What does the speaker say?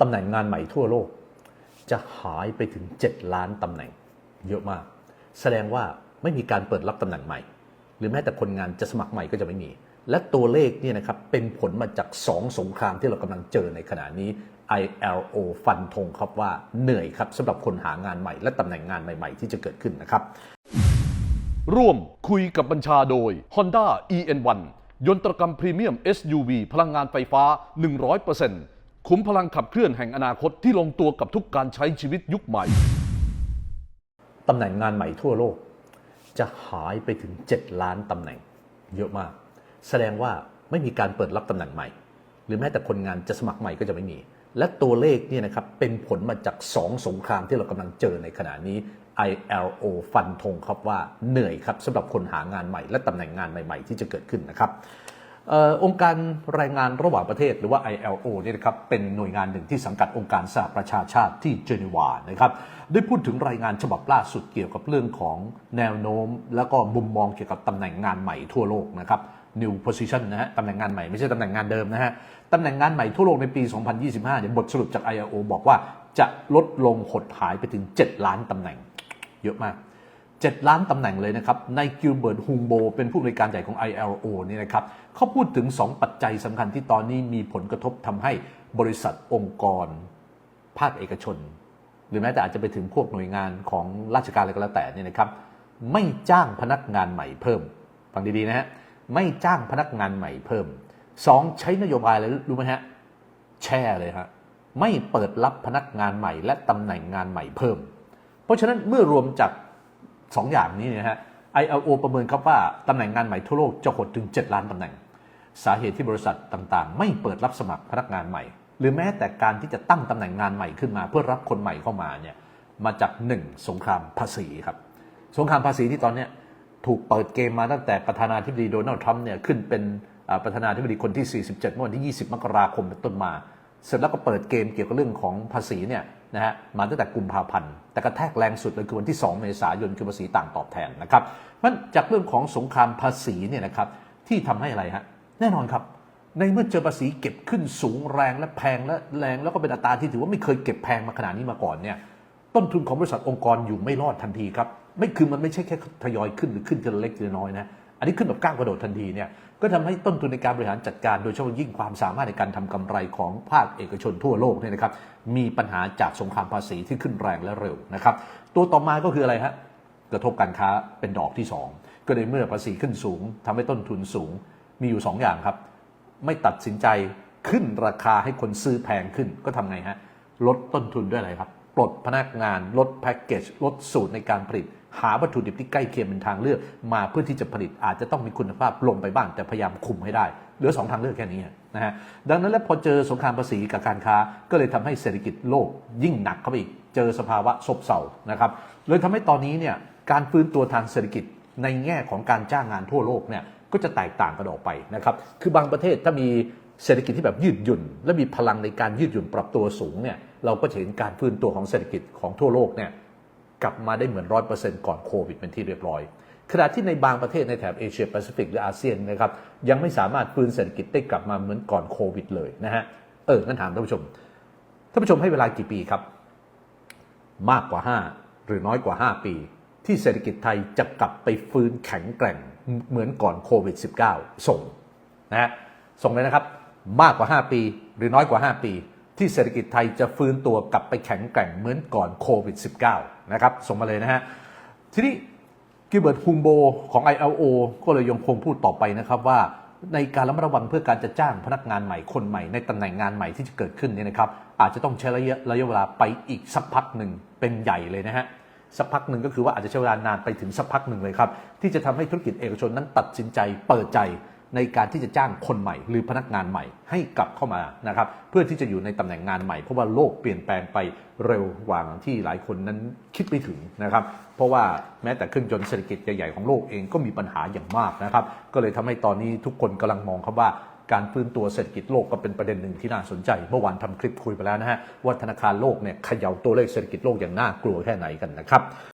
ตำแหน่งงานใหม่ทั่วโลก จะหายไปถึง 7 ล้านตำแหน่งเยอะมาก แสดงว่าไม่มีการเปิดรับตำแหน่งใหม่ หรือแม้แต่คนงานจะสมัครใหม่ก็จะไม่มี และตัวเลขเนี่ยนะครับเป็นผลมาจาก 2 สงครามที่เรากำลังเจอในขณะนี้ ILO ฟันธงครับว่าเหนื่อยครับสำหรับคนหางานใหม่ และตำแหน่งงานใหม่ ๆ ที่จะเกิดขึ้นนะครับ ร่วมคุยกับบัญชาโดย Honda EN1 ยนตรกรรมพรีเมียม SUV พลังงานไฟฟ้า 100% คุ้มพลังขับเคลื่อนแห่งอนาคตที่ลงตัวกับทุกการใช้ชีวิตยุคใหม่ ตำแหน่งงานใหม่ทั่วโลก จะหายไปถึง 7 ล้านตำแหน่ง เยอะมาก แสดงว่าไม่มีการเปิดรับตำแหน่งใหม่ หรือแม้แต่คนงานจะสมัครใหม่ก็จะไม่มี และตัวเลขเนี่ยนะครับเป็นผลมาจาก 2 สงครามที่เรากำลังเจอในขณะนี้ ILO ฟันธงครับว่าเหนื่อยครับสำหรับคนหางานใหม่ และตำแหน่งงานใหม่ ๆ ที่จะเกิดขึ้นนะครับ องค์การแรายงานระหว่างประเทศหรือว่า ILO เนี่ยนะครับเป็นหน่วยงานหนึ่งที่สังกัดองค์การสหประชาชาติที่เจนีวานะครับได้พูดถึงรายงานฉบับล่าสุดเกี่ยวกับเรื่องของแนวโน้ม แล้วก็มุมมองเกี่ยวกับตำแหน่งงานใหม่ทั่วโลกนะครับ new position นะฮะตำแหน่งงานใหม่ไม่ใช่ตำแหน่งงานเดิมนะฮะตำแหน่งงานใหม่ทั่วโลกในปี 2025เนี่ยบทสรุปจาก ILO บอกว่าจะลดลงหดหายไปถึง 7 ล้านตำแหน่งเยอะมาก 7 ล้านตำแหน่งเลยนะครับในกิลเบิร์ตฮุงโบเป็นผู้บริการใหญ่ของ ILO นี่นะครับเขาพูดถึง 2 ปัจจัยสำคัญที่ตอนนี้มีผลกระทบทำให้บริษัทองค์กร ภาคเอกชน หรือแม้แต่อาจจะไปถึงพวกหน่วยงานของราชการอะไรก็แล้วแต่เนี่ยนะครับ ไม่จ้างพนักงานใหม่เพิ่มฟังดีๆนะฮะไม่จ้างพนักงานใหม่เพิ่ม 2 ใช้นโยบายอะไรรู้ไหมฮะแช่เลยฮะไม่เปิดรับพนักงานใหม่ และตำแหน่งงานใหม่เพิ่ม เพราะฉะนั้นเมื่อรวมจาก สองอย่างนี้นะฮะ ILO ประเมินครับว่าตำแหน่งงานใหม่ทั่วโลกจะหดถึง 7 ล้านตำแหน่ง สาเหตุที่บริษัทต่างๆ ไม่เปิดรับสมัครพนักงานใหม่ หรือแม้แต่การที่จะตั้งตำแหน่งงานใหม่ขึ้นมาเพื่อรับคนใหม่เข้ามาเนี่ยมาจากหนึ่งสงครามภาษีครับ สงครามภาษีที่ตอนนี้ถูกเปิดเกมมาตั้งแต่ประธานาธิบดีโดนัลด์ทรัมป์เนี่ยขึ้นเป็นประธานาธิบดีคนที่ 47 เมื่อวันที่ 20 มกราคมเป็นต้นมา เสร็จแล้วก็เปิดเกมเกี่ยวกับเรื่องของภาษีเนี่ย นะฮะมาตั้งแต่กุมภาพันธ์แต่กระแทกแรงสุดเลยคือวันที่ 2 เมษายนคือภาษีต่างตอบแทนนะครับมันจากเรื่องของสงครามภาษีเนี่ยนะครับที่ทำให้อะไรฮะแน่นอนครับ ในเมื่อเจอภาษีเก็บขึ้นสูงแรงและแพงและแรงแล้วก็เป็นอัตราที่ถือว่าไม่เคยเก็บแพงมาขนาดนี้มาก่อนเนี่ยต้นทุนของบริษัทองค์กรอยู่ไม่รอดทันทีครับไม่คือมันไม่ใช่แค่ทยอยขึ้นหรือขึ้นทีละเล็กทีละน้อยนะ อันนี้ขึ้นแบบก้าวกระโดดทันทีเนี่ยก็ทำให้ต้นทุนในการบริหารจัดการโดยเฉพาะยิ่งความสามารถในการทำกำไรของภาคเอกชนทั่วโลกเนี่ยนะครับมีปัญหาจากสงครามภาษีที่ขึ้นแรงและเร็วนะครับตัวต่อมาก็คืออะไรฮะกระทบการค้าเป็นดอกที่ 2 ก็ในเมื่อภาษีขึ้นสูงทำให้ต้นทุนสูงมีอยู่ 2 อย่างครับ ไม่ตัดสินใจขึ้นราคาให้คนซื้อแพงขึ้นก็ทำไงฮะลดต้นทุนด้วยอะไรครับ ปลดพนักงานลดแพ็กเกจลดสูตรในการผลิต หาวัตถุดิบที่ใกล้เคียงเป็นทางเลือก มาเพื่อที่จะผลิตอาจจะต้องมีคุณภาพลงไปบ้าง แต่พยายามคุมให้ได้เหลือ 2 ทางเลือกแค่นี้นะฮะดังนั้นแล้วพอเจอสงครามภาษีกับการค้า ก็เลยทำให้เศรษฐกิจโลกยิ่งหนักเข้าไปอีกเจอสภาวะซบเซานะครับเลยทำให้ตอนนี้เนี่ยการฟื้นตัวทางเศรษฐกิจในแง่ของการจ้างงานทั่วโลกเนี่ยก็จะแตกต่างกันออกไปนะครับคือบางประเทศถ้ามีเศรษฐกิจที่แบบยืดหยุ่น และมีพลังในการยืดหยุ่นปรับตัวสูงเนี่ยเราก็จะเห็นการฟื้นตัวของเศรษฐกิจของทั่วโลกเนี่ย กลับมาได้เหมือนร้อยเปอร์เซ็นต์ก่อนโควิดเป็นที่เรียบร้อย ขณะที่ในบางประเทศในแถบเอเชียแปซิฟิกหรืออาเซียนนะครับยังไม่สามารถฟื้นเศรษฐกิจได้กลับมาเหมือนก่อนโควิดเลยนะฮะเอองั้นถามท่านผู้ชมท่านผู้ชมให้เวลากี่ปีครับ มากกว่า 5 หรือน้อยกว่า 5 ปี ที่เศรษฐกิจไทยจะกลับไปฟื้นแข็งแกร่งเหมือนก่อนโควิด -19 ส่งนะฮะส่งเลยนะครับ มากกว่า 5 ปี หรือน้อยกว่า 5 ปี ที่เศรษฐกิจไทยจะฟื้นตัวกลับไปแข็งแกร่งเหมือนก่อนโควิด -19 นะครับส่งมาเลยนะฮะทีนี้กิเบิร์ตฮุงโบของ ILO ก็เลยยังคงพูดต่อไปนะครับว่าในการระมัดระวังเพื่อการจะจ้างพนักงานใหม่คนใหม่ในตำแหน่งงานใหม่ที่จะเกิดขึ้นเนี่ยนะครับอาจจะต้องใช้ระยะระยะเวลาไปอีกสักพักหนึ่งเป็นใหญ่เลยนะฮะสักพักหนึ่งก็คือว่าอาจจะใช้เวลานานไปถึงสักพักหนึ่งเลยครับที่จะทำให้ธุรกิจเอกชนนั้นตัดสินใจเปิดใจ ในการที่จะจ้างคนใหม่ หรือพนักงานใหม่ให้กลับเข้ามานะครับเพื่อที่จะอยู่ในตำแหน่งงานใหม่เพราะว่าโลกเปลี่ยนแปลงไปเร็วกว่าที่หลายคนนั้นคิดไม่ถึงนะครับ เพราะว่าแม้แต่เครื่องยนต์เศรษฐกิจใหญ่ๆของโลกเองก็มีปัญหาอย่างมากนะครับ ก็เลยทำให้ตอนนี้ทุกคนกำลังมองครับว่าการฟื้นตัวเศรษฐกิจโลกก็เป็นประเด็นหนึ่งที่น่าสนใจ เมื่อวานทำคลิปคุยไปแล้วนะฮะว่าธนาคารโลกเนี่ยเขย่าตัวเลขเศรษฐกิจโลกอย่างน่ากลัวแค่ไหนกันนะครับ